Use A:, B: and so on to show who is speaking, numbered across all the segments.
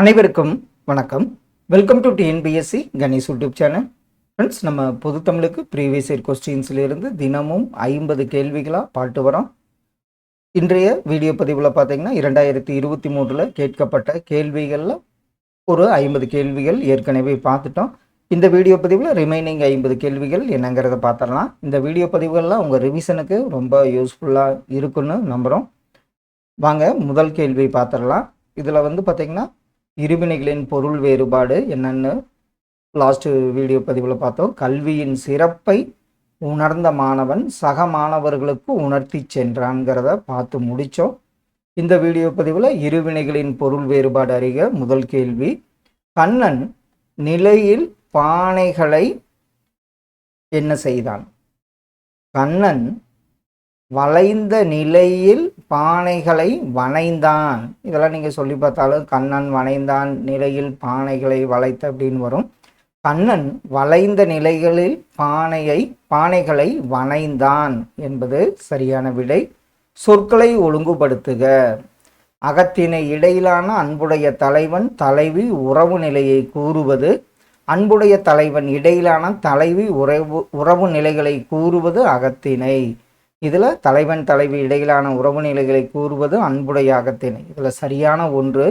A: அனைவருக்கும் வணக்கம். Welcome to TNPSC Ganesh YouTube channel friends நம்ம பொது தமிழுக்கு ப்ரீவியஸ் இயர் கொஸ்டின்ஸ்லேருந்து தினமும் ஐம்பது கேள்விகளாக பாட்டு வரோம். இன்றைய வீடியோ பதிவில் பார்த்தீங்கன்னா இரண்டாயிரத்தி இருபத்தி மூணில் கேட்கப்பட்ட கேள்விகளில் ஒரு ஐம்பது கேள்விகள் ஏற்கனவே பார்த்துட்டோம். இந்த வீடியோ பதிவில் ரிமைனிங் ஐம்பது கேள்விகள் என்னங்கிறத பார்த்துடலாம். இந்த வீடியோ பதிவுகள்லாம் உங்கள் ரிவிஷனுக்கு ரொம்ப யூஸ்ஃபுல்லாக இருக்குன்னு நம்புகிறோம் வாங்க முதல் கேள்வி பார்த்துடலாம். இதில் வந்து பார்த்திங்கன்னா இருவினைகளின் பொருள் வேறுபாடு என்னென்னு லாஸ்ட் வீடியோ பதிவில் பார்த்தோம். கல்வியின் சிறப்பை உணர்ந்த மாணவன் சக மாணவர்களுக்கு உணர்த்தி சென்றான்ங்கிறத பார்த்து முடித்தோம் இந்த வீடியோ பதிவில் இருவினைகளின் பொருள் வேறுபாடு அறிக. முதல் கேள்வி கண்ணன் நிலையில் பானைகளை என்ன செய்தான்? கண்ணன் வளைந்த நிலையில் பானைகளை வனைந்தான் இதெல்லாம் நீங்கள் சொல்லி பார்த்தாலும் கண்ணன் வனைந்தான் நிலையில் பானைகளை வளைத்த அப்படின்னு வரும். கண்ணன் வளைந்த நிலைகளில் பானையை பானைகளை வனைந்தான் என்பது சரியான விடை. சொற்களை ஒழுங்குபடுத்துக. அகத்தினை இடையிலான அன்புடைய தலைவன் தலைவி உறவு நிலையை கூறுவது அன்புடைய தலைவன் இடையிலான தலைவி உறவு உறவு நிலைகளை கூறுவது அகத்தினை. இதில் தலைவன் தலைவி இடையிலான உறவு நிலைகளை கூறுவது அன்புடைய அகத்தினை இதில் சரியான ஒன்று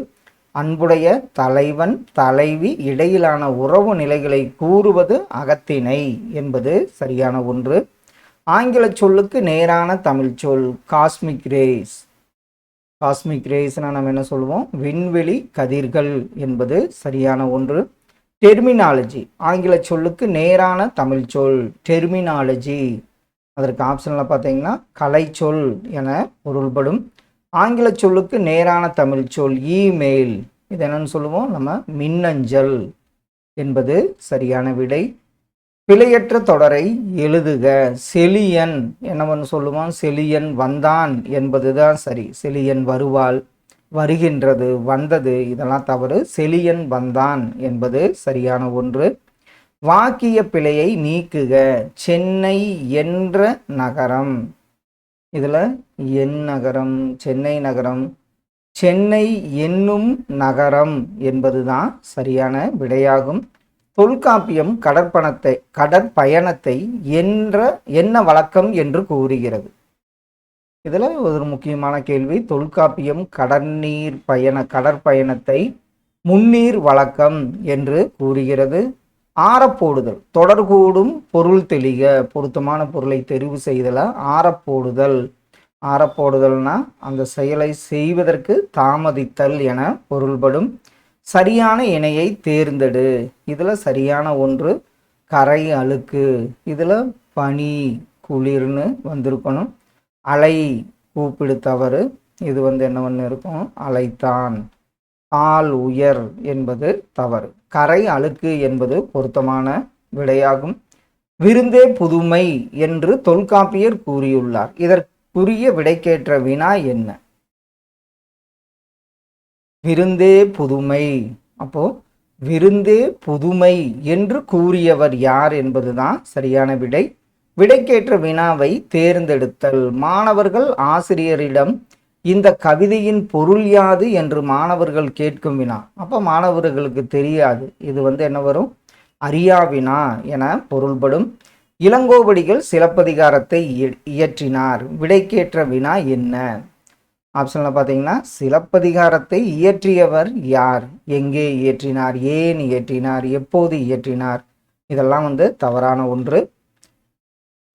A: அன்புடைய தலைவன் தலைவி இடையிலான உறவு நிலைகளை கூறுவது அகத்தினை என்பது சரியான ஒன்று. ஆங்கில சொல்லுக்கு நேரான தமிழ் சொல் காஸ்மிக் ரேஸ் காஸ்மிக் ரேஸ்னா நம்ம என்ன சொல்லுவோம்? விண்வெளி கதிர்கள் என்பது சரியான ஒன்று. டெர்மினாலஜி ஆங்கில சொல்லுக்கு நேரான தமிழ் சொல் டெர்மினாலஜி அதற்கு ஆப்ஷனில் பார்த்தீங்கன்னா கலைச்சொல் என பொருள்படும். ஆங்கில சொல்லுக்கு நேரான தமிழ் சொல் இமெயில் இது என்னன்னு சொல்லுவோம் நம்ம மின்னஞ்சல் என்பது சரியான விடை. பிழையற்ற தொடரை எழுதுக செலியன் என்னவென்னு சொல்லுவோம் செலியன் வந்தான் என்பது தான் சரி. செலியன் வருவாள் வருகின்றது வந்தது இதெல்லாம் தவறு. செலியன் வந்தான் என்பது சரியான ஒன்று. வாக்கிய பிழையை நீக்குக. சென்னை என்ற நகரம். இதில் என் நகரம் சென்னை நகரம். சென்னை என்னும் நகரம் என்பதுதான் சரியான விடையாகும். தொல்காப்பியம் கடற்பணத்தை கடற்பயணத்தை என்ற என்ன வழக்கம் என்று கூறுகிறது. இதில் ஒரு முக்கியமான கேள்வி தொல்காப்பியம் கடற்நீர் பயண கடற்பயணத்தை முன்னீர் வழக்கம் என்று கூறுகிறது. ஆறப்போடுதல் தொடர்கூடும் பொருள் தெளிக பொருத்தமான பொருளை தெரிவு செய்தல ஆறப்போடுதல் ஆறப்போடுதல்னா அந்த செயலை செய்வதற்கு தாமதித்தல் என பொருள்படும். சரியான இணையை தேர்ந்தெடு. இதில் சரியான ஒன்று கரை அழுக்கு. இதில் பனி குளிர்னு வந்திருக்கணும். அலை கூப்பிடு தவறு. இது வந்து என்ன ஒன்று இருக்கும் அலைத்தான். ஆள் உயர் என்பது தவறு. கரை அழுக்கு என்பது பொருத்தமான விடையாகும். விருந்தே புதுமை என்று தொல்காப்பியர் கூறியுள்ளார். இதற்குரிய விடைக்கேற்ற வினா என்ன? விருந்தே புதுமை. அப்போ விருந்தே புதுமை என்று கூறியவர் யார் என்பதுதான் சரியான விடை. விடைக்கேற்ற வினாவை தேர்ந்தெடுத்தல். மாணவர்கள் ஆசிரியரிடம் இந்த கவிதையின் பொருள் யாது என்று மாணவர்கள் கேட்கும் வினா. அப்போ மாணவர்களுக்கு தெரியாது. இது வந்து என்ன வரும்? அறியா வினா என பொருள்படும். இளங்கோவடிகள் சிலப்பதிகாரத்தை இயற்றினார். விடைக்கேற்ற வினா என்ன? ஆப்ஷனில் பார்த்தீங்கன்னா சிலப்பதிகாரத்தை இயற்றியவர் யார்? எங்கே இயற்றினார்? ஏன் இயற்றினார்? எப்போது இயற்றினார்? இதெல்லாம் வந்து தவறான ஒன்று.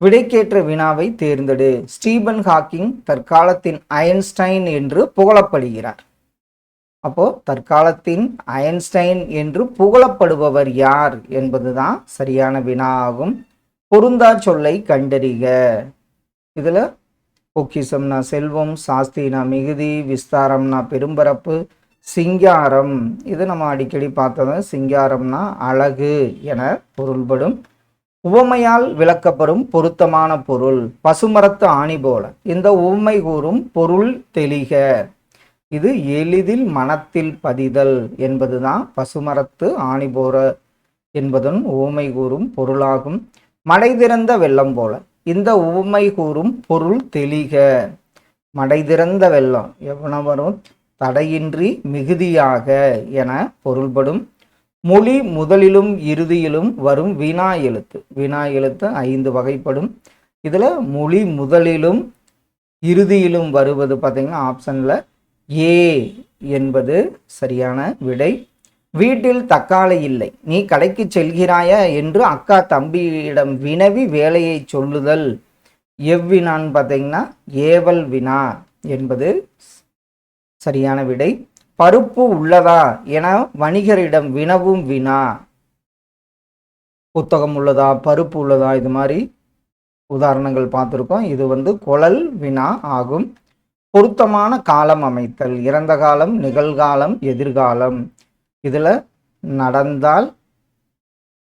A: விடைக்கேற்ற வினாவை தேர்ந்தெடு. ஸ்டீபன் ஹாக்கிங் தற்காலத்தின் அயன்ஸ்டைன் என்று புகழப்படுகிறார். அப்போ தற்காலத்தின் அயன்ஸ்டைன் என்று புகழப்படுபவர் யார் என்பதுதான் சரியான வினா ஆகும் பொருந்தா சொல்லை கண்டறிக. இதில் பொக்கிசம்னா செல்வம் சாஸ்தினா மிகுதி விஸ்தாரம்னா பெரும்பரப்பு சிங்காரம். இது நம்ம அடிக்கடி பார்த்தது சிங்காரம்னா அழகு என பொருள்படும். உவமையால் விளக்கப்படும் பொருத்தமான பொருள் பசுமரத்து ஆணி போல. இந்த உவமை கூறும் பொருள் தெளிக. இது எளிதில் மனத்தில் பதிதல் என்பதுதான் பசுமரத்து ஆணி போற என்பதன் உவமை கூறும் பொருளாகும். மடை திறந்த வெள்ளம் போல. இந்த உவமை கூறும் பொருள் தெளிக. மடை திறந்த வெள்ளம் எவ்வளவரும் தடையின்றி மிகுதியாக என பொருள்படும். மொழி முதலிலும் இறுதியிலும் வரும் வினா எழுத்து. வினா எழுத்து ஐந்து வகைப்படும். இதில் மொழி முதலிலும் இறுதியிலும் வருவது பார்த்தீங்கன்னா ஆப்ஷனில் ஏ என்பது சரியான விடை. வீட்டில் தக்காளி இல்லை. நீ கடைக்கு செல்கிறாயா என்று அக்கா தம்பியிடம் வினவி வேலையை சொல்லுதல். எவ்வினான்னு பார்த்தீங்கன்னா ஏவல் வினா என்பது சரியான விடை. பருப்பு உள்ளதா என வணிகரிடம் வினவும் வினா. புத்தகம் உள்ளதா பருப்பு உள்ளதா இது மாதிரி உதாரணங்கள் பார்த்துருக்கோம். இது வந்து குழல் வினா ஆகும். பொருத்தமான காலம் அமைத்தல் இறந்த காலம் நிகழ்காலம் எதிர்காலம். இதில் நடந்தால்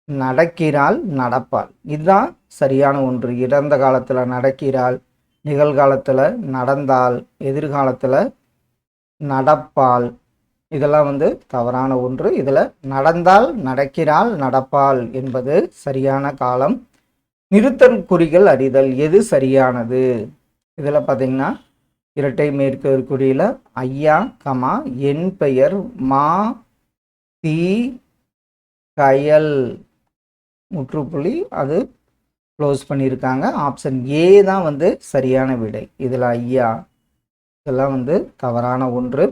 A: நடக்கிறாள் நடப்பாள். இதுதான் சரியான ஒன்று. இறந்த காலத்தில் நடக்கிறாள் நிகழ்காலத்தில் நடந்தால் எதிர்காலத்தில் நடப்பாள் இதெல்லாம் வந்து தவறான ஒன்று. இதில் நடந்தால் நடக்கிறாள் நடப்பாள் என்பது சரியான காலம். நிறுத்தல் குறிகள் அறிதல் எது சரியானது? இதில் பார்த்தீங்கன்னா இரட்டை மேற்கொறியில் ஐயா கமா என் பெயர் மா தி கயல். முற்றுப்புள்ளி அது க்ளோஸ் பண்ணியிருக்காங்க. ஆப்ஷன் ஏ தான் வந்து சரியான விடை. இதில் ஐயா. இதெல்லாம் வந்து தவறான ஒன்று.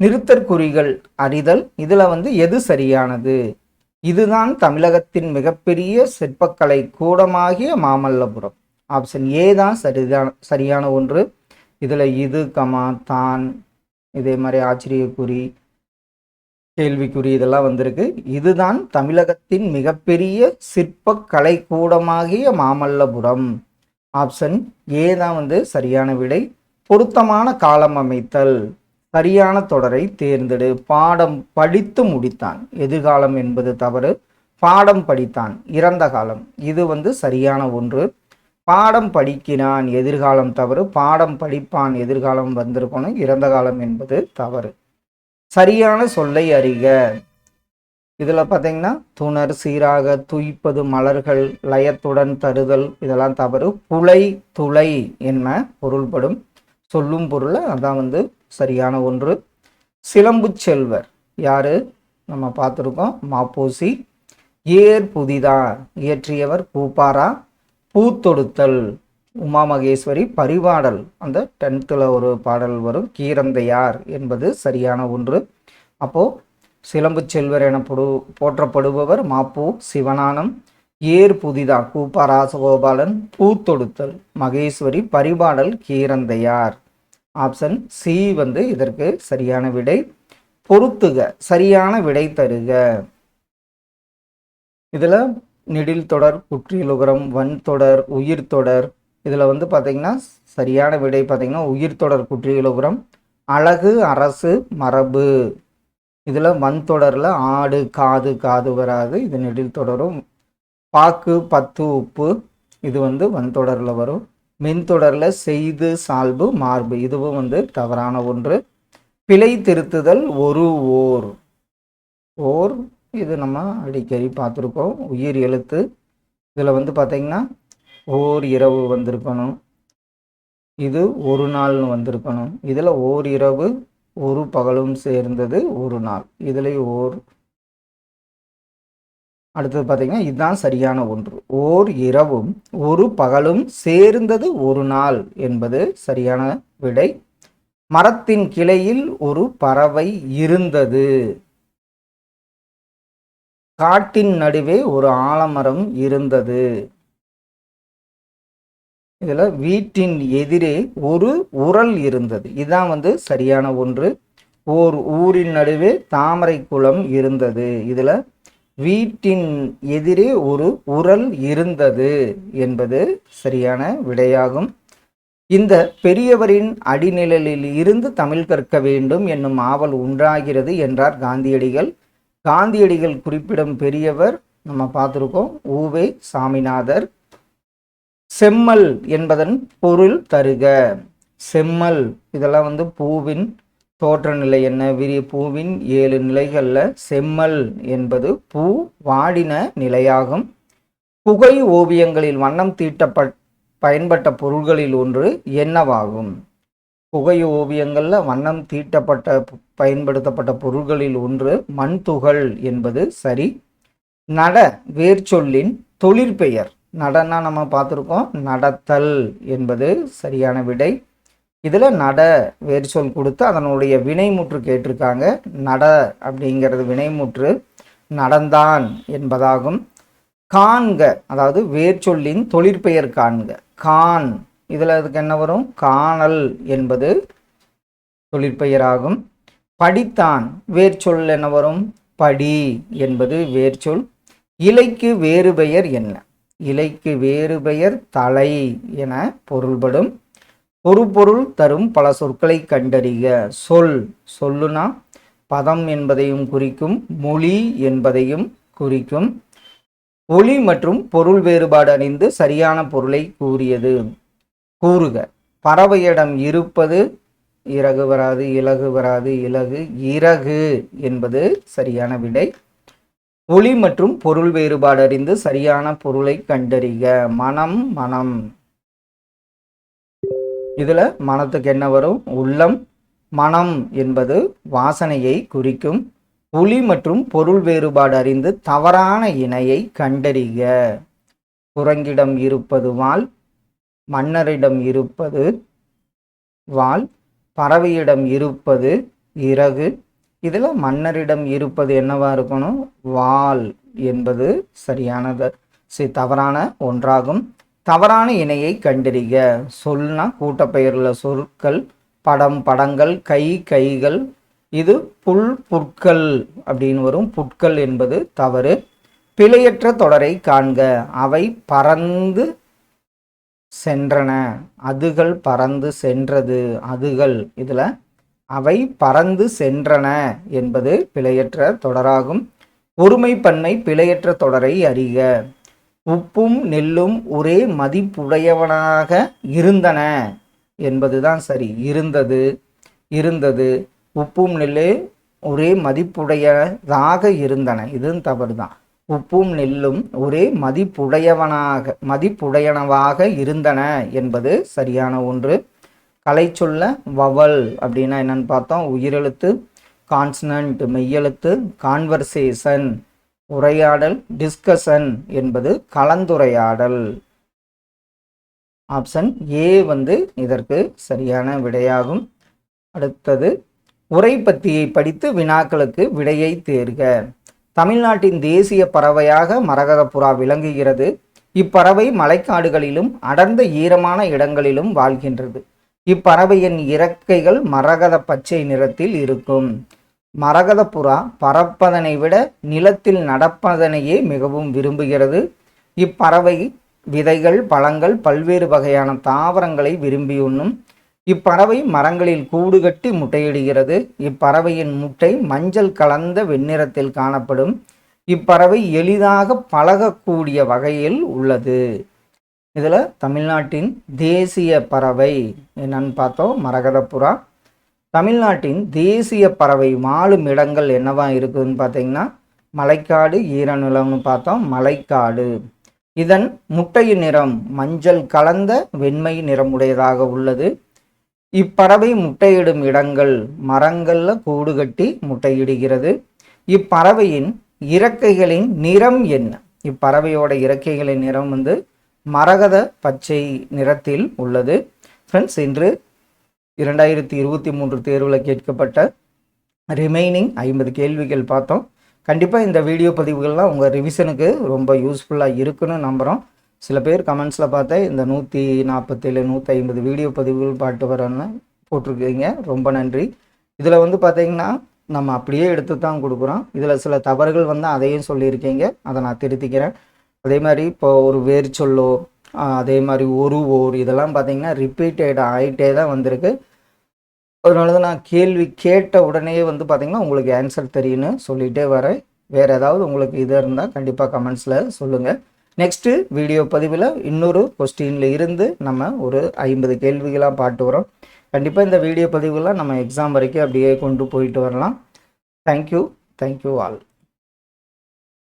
A: நிறுத்தற்குறிகள் அறிதல் இதில் வந்து எது சரியானது? இதுதான் தமிழகத்தின் மிகப்பெரிய சிற்பக்கலை கூடமாகிய மாமல்லபுரம். ஆப்ஷன் ஏ தான் சரிதான் சரியான ஒன்று. இதில் இது கமா தான் இதே மாதிரி ஆச்சரியக்குறி கேள்விக்குறி இதெல்லாம் வந்திருக்கு. இதுதான் தமிழகத்தின் மிகப்பெரிய சிற்பக்கலை கூடமாகிய மாமல்லபுரம். ஆப்ஷன் ஏ தான் வந்து சரியான விடை. பொருத்தமான காலம் அமைத்தல் சரியான தொடரை தேர்ந்தெடு. பாடம் படித்து முடித்தான். எதிர்காலம் என்பது தவறு. பாடம் படித்தான். இறந்த காலம். இது வந்து சரியான ஒன்று. பாடம் படிக்கிறான் எதிர்காலம் தவறு. பாடம் படிப்பான் எதிர்காலம் வந்திருக்கணும். இறந்த காலம் என்பது தவறு. சரியான சொல்லை அறிக. இதில் பார்த்தீங்கன்னா துணர் சீராக துய்ப்பது மலர்கள் லயத்துடன் தருதல் இதெல்லாம் தவறு. புலை துளை என்ன பொருள்படும். சொல்லும் பொருளை அதான் வந்து சரியான ஒன்று. சிலம்பு செல்வர் யார்? நம்ம பார்த்துருக்கோம் மாப்போசி. ஏர் புதிதா இயற்றியவர் பூப்பாரா? பூத்தொடுத்தல் உமா மகேஸ்வரி பரிபாடல் அந்த டென்த்தில் ஒரு பாடல் வரும் கீரந்தையார் என்பது சரியான ஒன்று. அப்போது சிலம்பு செல்வர் எனப்படு போற்றப்படுபவர் மாப்பூ சிவனானம் ஏர் புதிதா கூப்பா ராசகோபாலன் பூத்தொடுத்தல் மகேஸ்வரி பரிபாடல் கீரந்தையார். ஆப்ஷன் சி வந்து இதற்கு சரியான விடை. பொருத்துக சரியான விடை தருக. இதில் நெடில் தொடர் குற்றியலுகரம் வன் தொடர் உயிர் தொடர். இதில் வந்து பார்த்திங்கன்னா சரியான விடை பார்த்திங்கன்னா உயிர் தொடர் குற்றியலுகரம் அழகு அரசு மரபு. இதில் வன் தொடரில் ஆடு காது காது வராது. இது நெடில் தொடரும். பாக்கு பத்து உப்பு. இது வந்து வன்தொடரில் வரும். மின்தொடரில் செய்து சால்பு மார்பு. இதுவும் வந்து தவறான ஒன்று. பிழை திருத்துதல் ஒரு ஓர். ஓர் இது நம்ம அடிக்கடி பார்த்துருக்கோம். உயிர் எழுத்து. இதில் வந்து பார்த்திங்கன்னா ஓர் இரவு வந்திருக்கணும். இது ஒரு நாள்னு வந்திருக்கணும். இதில் ஓர் இரவு ஒரு பகலும் சேர்ந்தது ஒரு நாள். இதில் ஓர் அடுத்தது பார்த்தீங்கன்னா இதுதான் சரியான ஒன்று. ஓர் இரவும் ஒரு பகலும் சேர்ந்தது ஒரு நாள் என்பது சரியான விடை. மரத்தின் கிளையில் ஒரு பறவை இருந்தது. காட்டின் நடுவே ஒரு ஆலமரம் இருந்தது. இதில் வீட்டின் எதிரே ஒரு உரல் இருந்தது. இதுதான் வந்து சரியான ஒன்று. ஓர் ஊரின் நடுவே தாமரை குளம் இருந்தது. இதில் வீட்டின் எதிரே ஒரு உரல் இருந்தது என்பது சரியான விடையாகும். இந்த பெரியவரின் அடிநிழலில் இருந்து தமிழ் கற்க வேண்டும் என்னும் ஆவல் உண்டாகிறது என்றார் காந்தியடிகள். காந்தியடிகள் குறிப்பிடும் பெரியவர் நம்ம பார்த்துருக்கோம் ஊவே சாமிநாதர். செம்மல் என்பதன் பொருள் தருக. செம்மல் இதெல்லாம் வந்து பூவின் தோற்ற நிலை என்ன? விரி பூவின் ஏழு நிலைகளில் செம்மல் என்பது பூ வாடின நிலையாகும். புகை ஓவியங்களில் வண்ணம் தீட்டப்பட் பயன்பட்ட பொருள்களில் ஒன்று என்னவாகும்? புகை ஓவியங்களில் வண்ணம் தீட்டப்பட்ட பயன்படுத்தப்பட்ட பொருள்களில் ஒன்று மண் துகள் என்பது சரி. நட வேர்ச்சொல்லின் தொழிற்பெயர். நடன்னா நம்ம பார்த்துருக்கோம் நடத்தல் என்பது சரியான விடை. இதில் நட வேர்ச்சொல் கொடுத்து அதனுடைய வினைமுற்று கேட்டிருக்காங்க. நட அப்படிங்கிறது வினைமுற்று நடந்தான் என்பதாகும். காண்க அதாவது வேர்ச்சொல்லின் தொழிற்பெயர் காண்க. கான் இதில் அதுக்கு என்ன வரும்? காணல் என்பது தொழிற்பெயராகும். படித்தான் வேர்ச்சொல் என்ன வரும்? படி என்பது வேர்ச்சொல். இலைக்கு வேறு பெயர் என்ன? இலைக்கு வேறு பெயர் தலை என பொருள்படும். பொருள் தரும் பல சொற்களை கண்டறிக. சொல் சொல்லுனா பதம் என்பதையும் குறிக்கும் மொழி என்பதையும் குறிக்கும். ஒளி மற்றும் பொருள் வேறுபாடு அறிந்து சரியான பொருளை கூறியது. கூறுக. பறவையிடம் இருப்பது இறகு வராது இலகு வராது இலகு இறகு என்பது சரியான விடை. ஒளி மற்றும் பொருள் வேறுபாடு அறிந்து சரியான பொருளை கண்டறிக. மனம் மனம். இதில் மனத்துக்கு என்ன வரும்? உள்ளம் மனம் என்பது வாசனையை குறிக்கும். புலி மற்றும் பொருள் வேறுபாடு அறிந்து தவறான இணையை கண்டறிக. குரங்கிடம் இருப்பது வால் மன்னரிடம் இருப்பது வால் பறவையிடம் இருப்பது இறகு. இதில் மன்னரிடம் இருப்பது என்னவா இருக்கணும்? வால் என்பது சரியானது. சரி தவறான ஒன்றாகும். தவறான இணையை கண்டறிக. சொல்னா கூட்டப்பெயரில் சொற்கள் படம் படங்கள் கை கைகள். இது புல் புட்கள் அப்படின்னு வரும். புட்கள் என்பது தவறு. பிழையற்ற தொடரை காண்க. அவை பறந்து சென்றன. அதுகள் பறந்து சென்றது. அதுகள் இதில் அவை பறந்து சென்றன என்பது பிழையற்ற தொடராகும். ஒருமை பன்மை பிழையற்ற தொடரை அறிக. உப்பும் நெல்லும் ஒரே மதிப்புடையவனாக இருந்தன என்பதுதான் சரி. இருந்தது இருந்தது. உப்பும் நெல்லு ஒரே மதிப்புடையதாக இருந்தன. இதுவும் தவறு தான் உப்பும் நெல்லும் ஒரே மதிப்புடையவனாக மதிப்புடையனவாக இருந்தன என்பது சரியான ஒன்று. கலை சொல்ல வவல் அப்படின்னா என்னன்னு பார்த்தோம். உயிரெழுத்து கான்சனன்ட் மெய்யெழுத்து கான்வர்சேஷன் உரையாடல் டிஸ்கஷன் என்பது கலந்துரையாடல். ஆப்ஷன் ஏ வந்து இதற்கு சரியான விடையாகும். அடுத்தது உரை பத்தியை படித்து வினாக்களுக்கு விடையை தேர்க. தமிழ்நாட்டின் தேசிய பறவையாக மரகதப்புறா விளங்குகிறது. இப்பறவை மலைக்காடுகளிலும் அடர்ந்த ஈரமான இடங்களிலும் வாழ்கின்றது. இப்பறவையின் இறக்கைகள் மரகத பச்சை நிறத்தில் இருக்கும். மரகதப்புறா பறப்பதனை விட நிலத்தில் நடப்பதனையே மிகவும் விரும்புகிறது. இப்பறவை விதைகள் பழங்கள் பல்வேறு வகையான தாவரங்களை விரும்பி உண்ணும். இப்பறவை மரங்களில் கூடு கட்டி முட்டையிடுகிறது. இப்பறவையின் முட்டை மஞ்சள் கலந்த வெண்ணிறத்தில் காணப்படும். இப்பறவை எளிதாக பழகக்கூடிய வகையில் உள்ளது. இதில் தமிழ்நாட்டின் தேசிய பறவை என்னன்னு பார்த்தோம். மரகதப்புறா தமிழ்நாட்டின் தேசிய பறவை வாழும் இடங்கள் என்னவா இருக்குதுன்னு பார்த்தீங்கன்னா மலைக்காடு ஈரநிலம்னு பார்த்தோம் மலைக்காடு. இதன் முட்டையின் நிறம் மஞ்சள் கலந்த வெண்மை நிறமுடையதாக உள்ளது. இப்பறவை முட்டையிடும் இடங்கள் மரங்களில் கூடு கட்டி முட்டையிடுகிறது. இப்பறவையின் இறக்கைகளின் நிறம் என்ன? இப்பறவையோட இறக்கைகளின் நிறம் வந்து மரகத பச்சை நிறத்தில் உள்ளது. ஃப்ரெண்ட்ஸ் இன்று இரண்டாயிரத்தி இருபத்தி மூன்று தேர்வில் கேட்கப்பட்ட ரிமைனிங் ஐம்பது கேள்விகள் பார்த்தோம். கண்டிப்பாக இந்த வீடியோ பதிவுகள்லாம் உங்கள் ரிவிஷனுக்கு ரொம்ப யூஸ்ஃபுல்லாக இருக்குன்னு நம்புகிறோம் சில பேர் கமெண்ட்ஸில் பார்த்தா இந்த நூற்றி நாற்பத்தேழு நூற்றி ஐம்பது வீடியோ பதிவுகள் பாட்டு வரேன்னு போட்டிருக்கீங்க. ரொம்ப நன்றி. இதில் வந்து பார்த்தீங்கன்னா நம்ம அப்படியே எடுத்து தான் கொடுக்குறோம். இதில் சில தவறுகள் வந்து அதையும் சொல்லியிருக்கீங்க. அதை நான் திருத்திக்கிறேன். அதே மாதிரி இப்போ ஒரு வேர் சொல்லோ அதே மாதிரி ஒரு ஓர் இதெல்லாம் பார்த்தீங்கன்னா ரிப்பீட்டட் ஆகிட்டே தான் வந்திருக்கு. அதனால தான் நான் கேள்வி கேட்ட உடனே வந்து பார்த்தீங்கன்னா உங்களுக்கு ஆன்சர் தெரியும்னு சொல்லிகிட்டே வரேன். வேறு ஏதாவது உங்களுக்கு இது இருந்தால் கண்டிப்பாக கமெண்ட்ஸில் சொல்லுங்கள் நெக்ஸ்ட்டு வீடியோ பதிவில் இன்னொரு கொஸ்டினில் இருந்து நம்ம ஒரு ஐம்பது கேள்விகளாக பாட்டு வரோம். கண்டிப்பாக இந்த வீடியோ பதிவுலாம் நம்ம எக்ஸாம் வரைக்கும் அப்படியே கொண்டு போயிட்டு வரலாம். Thank you thank you all